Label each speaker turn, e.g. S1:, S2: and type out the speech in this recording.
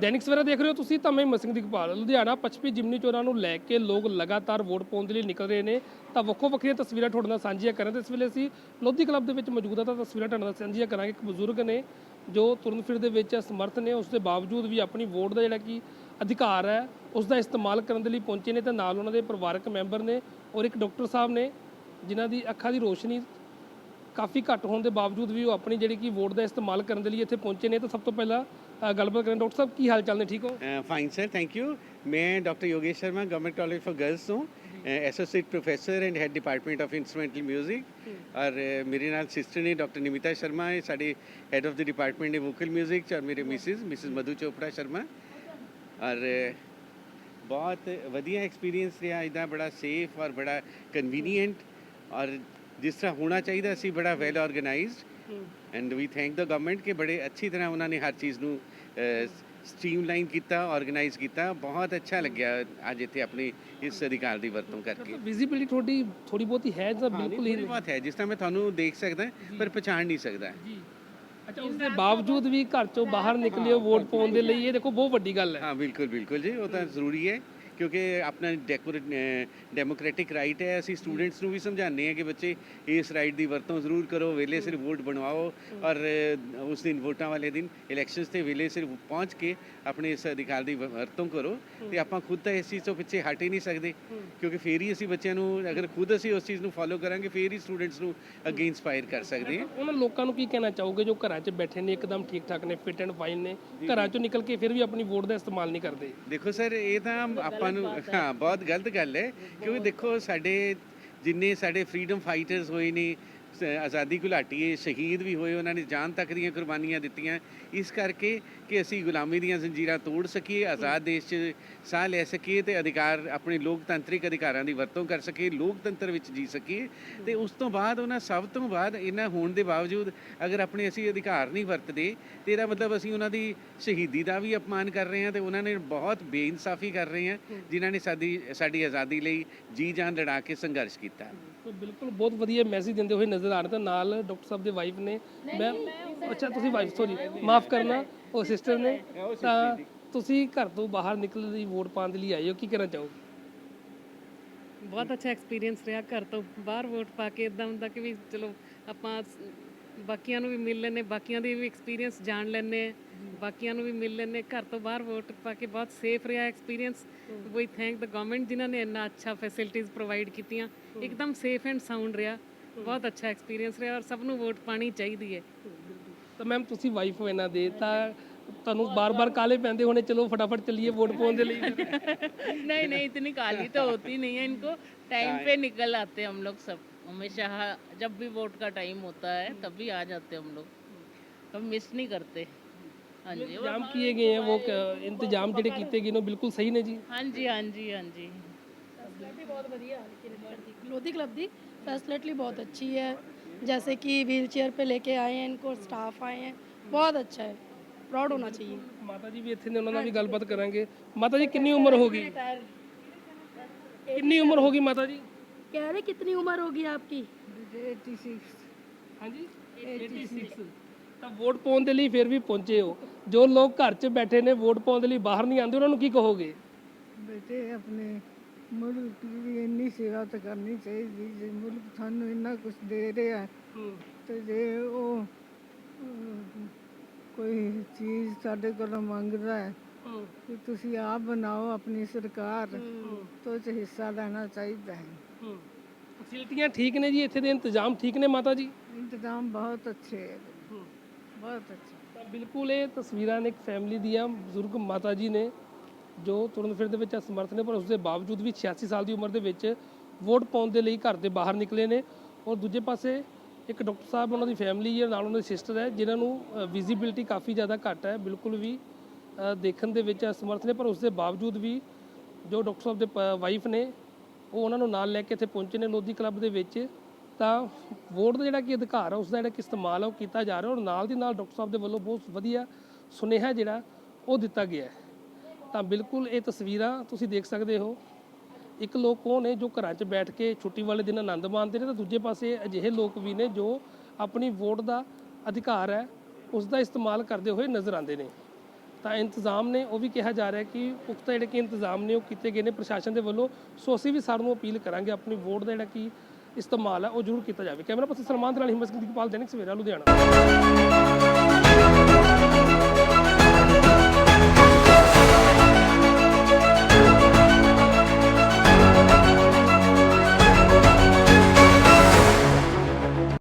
S1: ਦੈਨਿਕ ਸਵੇਰਾ ਦੇਖ ਰਹੇ ਹੋ ਤੁਸੀਂ ਤਾਂ ਮੈਂ ਮਸਿੰਘ ਦਿਗਪਾਲ ਲੁਧਿਆਣਾ ਪੱਛਮੀ ਜਿਮਨੀ ਚੋਰਾਂ ਨੂੰ ਲੈ ਕੇ ਲੋਕ ਲਗਾਤਾਰ ਵੋਟ ਪਾਉਣ ਦੇ ਲਈ ਨਿਕਲ ਰਹੇ ਨੇ। ਤਾਂ ਵੱਖੋ ਵੱਖਰੀਆਂ ਤਸਵੀਰਾਂ ਤੁਹਾਡੇ ਨਾਲ ਸਾਂਝੀਆਂ ਕਰਾਂ ਤੇ ਇਸ ਵੇਲੇ ਅਸੀਂ ਲੋਧੀ ਕਲੱਬ ਦੇ ਵਿੱਚ ਮੌਜੂਦ ਆ ਤਾਂ ਤਸਵੀਰਾਂ ਤੁਹਾਡੇ ਨਾਲ ਸਾਂਝੀਆਂ ਕਰਾਂਗੇ। ਇੱਕ ਬਜ਼ੁਰਗ ਨੇ ਜੋ ਤੁਰਨ ਫਿਰ ਦੇ ਵਿੱਚ ਸਮਰਥ ਨੇ, ਉਸ ਦੇ ਬਾਵਜੂਦ ਵੀ ਆਪਣੀ ਵੋਟ ਦਾ ਜਿਹੜਾ ਕਿ ਅਧਿਕਾਰ ਹੈ, ਉਸ ਦਾ ਇਸਤੇਮਾਲ ਕਰਨ ਦੇ ਲਈ ਪਹੁੰਚੇ ਨੇ ਤੇ ਨਾਲ ਉਹਨਾਂ ਦੇ ਪਰਿਵਾਰਕ ਮੈਂਬਰ ਨੇ ਔਰ ਇੱਕ ਡਾਕਟਰ ਸਾਹਿਬ ਨੇ, ਜਿਨ੍ਹਾਂ ਦੀ ਅੱਖਾਂ ਦੀ ਰੋਸ਼ਨੀ ਕਾਫੀ ਘੱਟ ਹੋਣ ਦੇ ਬਾਵਜੂਦ ਵੀ ਉਹ ਆਪਣੀ ਜਿਹੜੀ ਕਿ ਵੋਟ ਦਾ ਇਸਤੇਮਾਲ ਕਰਨ ਦੇ ਲਈ ਇੱਥੇ ਪਹੁੰਚੇ ਨੇ। ਤਾਂ ਸਭ ਤੋਂ ਪਹਿਲਾਂ ਅ, ਗੱਲਬਾਤ ਕਰਨ ਡਾਕਟਰ ਸਾਹਿਬ ਕੀ ਹਾਲ ਚਾਲ ਨੇ ਠੀਕ ਹੋ
S2: फाइन सर थैंक यू मैं doctor Yogesh Sharma government college for girls हूँ associate professor and head department of instrumental music और uh, मेरे नाल सिस्टर ने डॉक्टर निमिता शर्मा है साढ़े हेड ऑफ द डिपार्टमेंट है वोकल म्यूजिक और मेरे मिसिज मिसिज मधु चोपड़ा शर्मा और uh, बहुत वधिया एक्सपीरियंस रहा इदा बड़ा सेफ और बड़ा कन्वीनियंट और जिस तरह होना चाहिए सी बड़ा वेल ऑर्गेनाइज्ड ਐਂਡ ਵੀ ਥੈਂਕ ਦਾ ਗਵਰਨਮੈਂਟ ਕਿ ਬੜੇ ਅੱਛੀ ਤਰ੍ਹਾਂ ਉਹਨਾਂ ਨੇ ਹਰ ਚੀਜ਼ ਨੂੰ ਸਟ੍ਰੀਮਲਾਈਨ ਕੀਤਾ ਆਰਗੇਨਾਈਜ਼ ਕੀਤਾ। ਬਹੁਤ ਅੱਛਾ ਲੱਗਿਆ ਅੱਜ ਇੱਥੇ ਆਪਣੀ ਇਸ ਅਧਿਕਾਰ ਦੀ ਵਰਤੋਂ ਕਰਕੇ।
S1: ਵਿਜ਼ਿਬਿਲਿਟੀ ਤੁਹਾਡੀ ਥੋੜੀ ਬਹੁਤੀ ਹੈ ਜਾਂ ਬਿਲਕੁਲ ਹੀ
S2: ਬਹੁਤ ਹੈ। ਜਿਸ ਤਰ੍ਹਾਂ ਮੈਂ ਤੁਹਾਨੂੰ ਦੇਖ ਸਕਦਾ ਪਰ ਪਛਾਣ ਨਹੀਂ ਸਕਦਾ।
S1: ਜੀ। ਅੱਛਾ ਉਸ ਦੇ ਬਾਵਜੂਦ ਵੀ ਘਰ ਚੋਂ ਬਾਹਰ ਨਿਕਲਿਓ ਵੋਟ ਪਾਉਣ ਦੇ ਲਈ ਇਹ ਦੇਖੋ ਬਹੁਤ ਵੱਡੀ ਗੱਲ ਹੈ।
S2: ਹਾਂ ਬਿਲਕੁਲ ਬਿਲਕੁਲ ਜੀ ਉਹ ਤਾਂ ਜ਼ਰੂਰੀ ਹੈ। ਕਿਉਂਕਿ ਆਪਣਾ ਡੈਮੋਕ੍ਰੈਟਿਕ ਰਾਈਟ ਹੈ। ਅਸੀਂ ਸਟੂਡੈਂਟਸ ਨੂੰ ਵੀ ਸਮਝਾਉਂਦੇ ਹਾਂ ਕਿ ਬੱਚੇ ਇਸ ਰਾਈਟ ਦੀ ਵਰਤੋਂ ਜ਼ਰੂਰ ਕਰੋ। ਵੇਲੇ ਸਿਰ ਵੋਟ ਬਣਵਾਓ ਔਰ ਉਸ ਦਿਨ ਵੋਟਾਂ ਵਾਲੇ ਦਿਨ ਇਲੈਕਸ਼ਨਸ ਤੇ ਵੇਲੇ ਸਿਰ ਪਹੁੰਚ ਕੇ ਆਪਣੇ ਇਸ ਅਧਿਕਾਰ ਦੀ ਵਰਤੋਂ ਕਰੋ। ਤੇ ਆਪਾਂ ਖੁਦ ਤਾਂ ਇਸ ਚੀਜ਼ ਤੋਂ ਪਿੱਛੇ ਹਟ ਹੀ ਨਹੀਂ ਸਕਦੇ ਕਿਉਂਕਿ ਫੇਰ ਹੀ ਅਸੀਂ ਬੱਚਿਆਂ ਨੂੰ ਅਗਰ ਖੁਦ ਅਸੀਂ ਉਸ ਚੀਜ਼ ਨੂੰ ਫੋਲੋ ਕਰਾਂਗੇ ਫੇਰ ਹੀ ਸਟੂਡੈਂਟਸ ਨੂੰ ਅੱਗੇ ਇਨਸਪਾਇਰ ਕਰ ਸਕਦੇ ਹਾਂ।
S1: ਉਹਨਾਂ ਲੋਕਾਂ ਨੂੰ ਕੀ ਕਹਿਣਾ ਚਾਹੋਗੇ? ਜੋ ਘਰਾਂ 'ਚ ਬੈਠੇ ਨੇ ਇੱਕਦਮ ਠੀਕ ਠਾਕ ਨੇ ਫਿਟ ਐਂਡ ਫਾਈਨ ਨੇ। ਘਰਾਂ 'ਚੋਂ ਨਿਕਲ ਕੇ ਫਿਰ ਵੀ ਆਪਣੀ ਵੋਟ ਦਾ ਇਸਤੇਮਾਲ ਨਹੀਂ ਕਰਦੇ।
S2: ਦੇਖੋ ਸਰ ਇਹ ਤਾਂ ਆਪਾਂ ਨੂੰ ਹਾਂ ਬਹੁਤ ਗਲਤ ਗੱਲ ਹੈ ਕਿਉਂਕਿ ਦੇਖੋ ਸਾਡੇ ਜਿੰਨੇ ਸਾਡੇ ਫਰੀडम ਫਾਈਟਰਸ ਹੋਏ ਨੇ ਆਜ਼ਾਦੀ ਘੁਲਾਟੀਏ ਸ਼ਹੀਦ ਵੀ ਹੋਏ ਉਹਨਾਂ ਨੇ ਜਾਨ ਤੱਕ ਦੀਆਂ ਕੁਰਬਾਨੀਆਂ ਦਿੱਤੀਆਂ। ਇਸ ਕਰਕੇ ਕਿ ਅਸੀਂ ਗੁਲਾਮੀ ਦੀਆਂ ਜ਼ੰਜੀਰਾਂ ਤੋੜ ਸਕੀਏ ਆਜ਼ਾਦ ਦੇਸ਼ 'ਚ ਸਾਹ ਲੈ ਸਕੀਏ ਤੇ ਅਧਿਕਾਰ ਆਪਣੇ ਲੋਕਤੰਤਰਿਕ ਅਧਿਕਾਰਾਂ ਦੀ ਵਰਤੋਂ ਕਰ ਸਕੀਏ ਲੋਕਤੰਤਰ ਵਿੱਚ ਜੀ ਸਕੀਏ। ਤੇ ਉਸ ਤੋਂ ਬਾਅਦ ਉਹਨਾਂ ਸਭ ਤੋਂ ਬਾਅਦ ਇਹਨਾਂ ਹੋਣ ਦੇ ਬਾਵਜੂਦ ਅਗਰ ਆਪਣੇ ਅਸੀਂ ਅਧਿਕਾਰ ਨਹੀਂ ਵਰਤਦੇ ਤੇ ਇਹਦਾ ਮਤਲਬ ਅਸੀਂ ਉਹਨਾਂ ਦੀ ਸ਼ਹੀਦੀ ਦਾ ਵੀ ਅਪਮਾਨ ਕਰ ਰਹੇ ਹਾਂ ਤੇ ਉਹਨਾਂ ਨੇ ਬਹੁਤ ਬੇਇਨਸਾਫੀ ਕਰ ਰਹੇ ਹਾਂ ਜਿਨ੍ਹਾਂ ਨੇ ਸਾਡੀ ਸਾਡੀ ਆਜ਼ਾਦੀ ਲਈ ਜੀ ਜਾਨ ਲੜਾ ਕੇ ਸੰਘਰਸ਼ ਕੀਤਾ।
S1: ਬਿਲਕੁਲ ਬਹੁਤ ਵਧੀਆ ਮੈਸੇਜ ਦਿੰਦੇ ਹੋਏ ਨਜ਼ਰ ਆ ਰਹੇ ਤਾਂ ਨਾਲ ਡਾਕਟਰ ਸਾਹਿਬ ਦੇ ਵਾਈਫ ਨੇ। ਮੈਂ ਅੱਛਾ ਤੁਸੀਂ ਵਾਈਫ ਸੌਰੀ ਮਾਫ ਕਰਨਾ ਉਹ ਸਿਸਟਰ ਨੇ ਤਾਂ ਤੁਸੀਂ ਘਰ ਤੋਂ ਬਾਹਰ ਨਿਕਲਣ ਦੀ ਵੋਟ ਪਾਉਣ ਦੇ ਲਈ ਆਏ ਹੋ ਕੀ ਕਹਿਣਾ ਚਾਹੋਗੇ?
S3: ਬਹੁਤ ਅੱਛਾ ਐਕਸਪੀਰੀਅੰਸ ਰਿਹਾ ਘਰ ਤੋਂ ਬਾਹਰ ਵੋਟ ਪਾ ਕੇ ਇਦਾਂ ਹੁੰਦਾ ਕਿ ਵੀ ਚਲੋ ਆਪਾਂ ਬਾਕੀਆਂ ਨੂੰ ਵੀ ਮਿਲ ਲੈਨੇ ਬਾਕੀਆਂ ਦੀ ਵੀ ਐਕਸਪੀਰੀਅੰਸ ਜਾਣ ਲੈਨੇ ਬਾਕੀਆਂ ਨੂੰ ਵੀ ਮਿਲ ਲੈਨੇ ਘਰ ਤੋਂ ਬਾਹਰ ਵੋਟ ਪਾ ਕੇ ਬਹੁਤ ਸੇਫ ਰਿਹਾ ਐਕਸਪੀਰੀਅੰਸ ਵੀ ਥੈਂਕ ਦ ਗਵਰਨਮੈਂਟ ਜਿਨ੍ਹਾਂ ਨੇ ਇੰਨਾ ਅੱਛਾ ਫੈਸਿਲਿਟੀਆਂ ਪ੍ਰੋਵਾਈਡ ਕੀਤੀਆਂ ਇੱਕਦਮ ਸੇਫ ਐਂਡ ਸਾਊਂਡ ਰਿਹਾ ਬਹੁਤ ਅੱਛਾ ਐਕਸਪੀਰੀਅੰਸ ਰਿਹਾ ਔਰ ਸਭ ਨੂੰ ਵੋਟ ਪਾਣੀ ਚਾਹੀਦੀ ਹੈ।
S1: ਤਾਂ ਮੈਮ ਤੁਸੀਂ ਵਾਈਫ ਹੋ ਇਹਨਾਂ ਦੇ ਤਾਂ ਤੁਹਾਨੂੰ ਬਾਰ-ਬਾਰ ਕਾਲੇ ਪੈਂਦੇ ਹੋਣੇ ਚਲੋ ਫਟਾਫਟ ਚੱਲੀਏ ਵੋਟ ਪਾਉਣ ਦੇ ਲਈ
S4: नहीं नहीं इतनी काली तो होती नहीं है इनको टाइम पे निकल आते हैं हम लोग सब हमेशा हाँ, जब भी वोट का टाइम होता है तब भी आ जाते हैं हम लोग हम मिस नहीं करते हाँ जी और
S1: ਇੰਤਜ਼ਾਮ ਕੀਏ ਗਏ ਹੈ ਉਹ ਕ- ਇੰਤਜ਼ਾਮ ਜਿਹੜੇ ਕੀਤੇ ਗਏ ਨੇ ਉਹ ਬਿਲਕੁਲ ਸਹੀ ਨੇ ਜੀ
S4: हाँ जी हाँ जी हाँ जी
S5: लोधी क्लब दी फैसिलिटी बहुत अच्छी है जैसे कि व्हील चेयर पे लेके आए हैं इनको स्टाफ आए हैं बहुत अच्छा है प्राउड होना चाहिए
S1: ਮਾਤਾ ਜੀ ਵੀ ਇੱਥੇ ਨੇ ਉਹਨਾਂ ਨਾਲ ਵੀ ਗੱਲਬਾਤ ਕਰਾਂਗੇ ਮਾਤਾ ਜੀ ਕਿੰਨੀ ਉਮਰ ਹੋ ਗਈ ਕਿੰਨੀ ਉਮਰ ਹੋ ਗਈ ਮਾਤਾ ਜੀ
S5: कह रहे कितनी उम्र होगी आपकी
S1: ਹਾਂਜੀ 86 ਤਾਂ ਵੋਟ ਪਾਉਣ ਦੇ ਲਈ ਫਿਰ ਵੀ ਪਹੁੰਚੇ ਹੋ ਜੋ ਲੋਕ ਘਰ 'ਚ ਬੈਠੇ ਨੇ ਵੋਟ ਪਾਉਣ ਦੇ ਲਈ ਬਾਹਰ ਨਹੀਂ ਆਉਂਦੇ ਉਹਨਾਂ ਨੂੰ ਕੀ ਕਹੋਗੇ
S6: ਬੇਟੇ ਆਪਣੇ ਮੁਲਕ ਦੀ ਇੰਨੀ ਸੇਵਾ ਤਾਂ ਕਰਨੀ ਚਾਹੀਦੀ ਜੇ ਮੁਲਕ ਸਾਨੂੰ ਇੰਨਾ ਕੁਝ ਦੇ ਰਿਹਾ ਤੇ ਜੇ ਉਹ ਅਮ, ਕੋਈ ਚੀਜ਼ ਸਾਡੇ ਕੋਲੋਂ ਮੰਗਦਾ ਹੈ ਕਿ ਤੁਸੀਂ ਆਪ ਬਣਾਓ ਆਪਣੀ ਸਰਕਾਰ ਤੋਂ ਇਹ 'ਚ ਹਿੱਸਾ ਲੈਣਾ ਚਾਹੀਦਾ ਹੈ।
S1: ਫੈਸਿਲਿਟੀਆਂ ਠੀਕ ਨੇ ਜੀ ਇੱਥੇ ਦੇ ਇੰਤਜ਼ਾਮ ਠੀਕ ਨੇ ਮਾਤਾ ਜੀ?
S6: ਇੰਤਜ਼ਾਮ ਬਹੁਤ ਅੱਛੇ ਹੈ। ਬਹੁਤ ਅੱਛੇ।
S1: ਤਾਂ ਬਿਲਕੁਲ ਇਹ ਤਸਵੀਰਾਂ ਨੇ ਇੱਕ ਫੈਮਿਲੀ ਦੀਆਂ ਬਜ਼ੁਰਗ ਮਾਤਾ ਜੀ ਨੇ ਜੋ ਤੁਰਨ ਫਿਰ ਦੇ ਵਿੱਚ ਅਸਮਰਥ ਨੇ, ਪਰ ਉਸ ਦੇ ਬਾਵਜੂਦ ਵੀ 86 ਸਾਲ ਦੀ ਉਮਰ ਦੇ ਵਿੱਚ ਵੋਟ ਪਾਉਣ ਦੇ ਲਈ ਘਰ ਦੇ ਬਾਹਰ ਨਿਕਲੇ ਨੇ। ਔਰ ਦੂਜੇ ਪਾਸੇ ਇੱਕ ਡਾਕਟਰ ਸਾਹਿਬ, ਉਹਨਾਂ ਦੀ ਫੈਮਿਲੀ ਹੈ, ਨਾਲ ਉਹਨਾਂ ਦੀ ਸਿਸਟਰ ਹੈ, ਜਿਨ੍ਹਾਂ ਨੂੰ ਵਿਜ਼ਿਬਿਲਿਟੀ ਕਾਫੀ ਜ਼ਿਆਦਾ ਘੱਟ ਹੈ, ਬਿਲਕੁਲ ਵੀ ਦੇਖਣ ਦੇ ਵਿੱਚ ਅਸਮਰਥ ਨੇ, ਪਰ ਉਸ ਦੇ ਬਾਵਜੂਦ ਵੀ ਜੋ ਡਾਕਟਰ ਸਾਹਿਬ ਦੇ ਵਾਈਫ ਨੇ, ਉਹ ਉਹਨਾਂ ਨੂੰ ਨਾਲ ਲੈ ਕੇ ਇੱਥੇ ਪਹੁੰਚੇ ਨੇ ਲੋਧੀ ਕਲੱਬ ਦੇ ਵਿੱਚ। ਤਾਂ ਵੋਟ ਦਾ ਜਿਹੜਾ ਕਿ ਅਧਿਕਾਰ ਹੈ ਉਸ ਦਾ ਜਿਹੜਾ ਕਿ ਇਸਤੇਮਾਲ ਹੈ, ਉਹ ਕੀਤਾ ਜਾ ਰਿਹਾ ਔਰ ਨਾਲ ਦੀ ਨਾਲ ਡਾਕਟਰ ਸਾਹਿਬ ਦੇ ਵੱਲੋਂ ਬਹੁਤ ਵਧੀਆ ਸੁਨੇਹਾ ਜਿਹੜਾ, ਉਹ ਦਿੱਤਾ ਗਿਆ ਹੈ। ਤਾਂ ਬਿਲਕੁਲ ਇਹ ਤਸਵੀਰਾਂ ਤੁਸੀਂ ਦੇਖ ਸਕਦੇ ਹੋ। ਇੱਕ ਲੋਕ ਉਹ ਨੇ ਜੋ ਘਰਾਂ 'ਚ ਬੈਠ ਕੇ ਛੁੱਟੀ ਵਾਲੇ ਦਿਨ ਆਨੰਦ ਮਾਣਦੇ ਨੇ ਤਾਂ ਦੂਜੇ ਪਾਸੇ ਅਜਿਹੇ ਲੋਕ ਵੀ ਨੇ ਜੋ ਆਪਣੀ ਵੋਟ ਦਾ ਅਧਿਕਾਰ ਹੈ, ਉਸ ਦਾ ਇਸਤੇਮਾਲ ਕਰਦੇ ਹੋਏ ਨਜ਼ਰ ਆਉਂਦੇ ਨੇ। ਤਾਂ ਇੰਤਜ਼ਾਮ ਨੇ, ਉਹ ਵੀ ਕਿਹਾ ਜਾ ਰਿਹਾ ਕਿ ਪੁਖਤਾ ਜਿਹੜੇ ਕਿ ਇੰਤਜ਼ਾਮ ਨੇ, ਉਹ ਕੀਤੇ ਗਏ ਨੇ ਪ੍ਰਸ਼ਾਸਨ ਦੇ ਵੱਲੋਂ। ਸੋ ਅਸੀਂ ਵੀ ਸਾਰਿਆਂ ਨੂੰ ਅਪੀਲ ਕਰਾਂਗੇ ਆਪਣੀ ਵੋਟ ਦਾ ਜਿਹੜਾ ਕਿ ਇਸਤੇਮਾਲ ਹੈ, ਉਹ ਜ਼ਰੂਰ ਕੀਤਾ ਜਾਵੇ। ਕੈਮਰਾ ਪਰਸਨ ਸਲਮਾਨ ਦੇ ਨਾਲ ਹਿੰਮਤ ਸਿੰਘ ਦੀਪਾਲ ਦੈਨਿਕ ਸਵੇਰਾ, ਲੁਧਿਆਣਾ।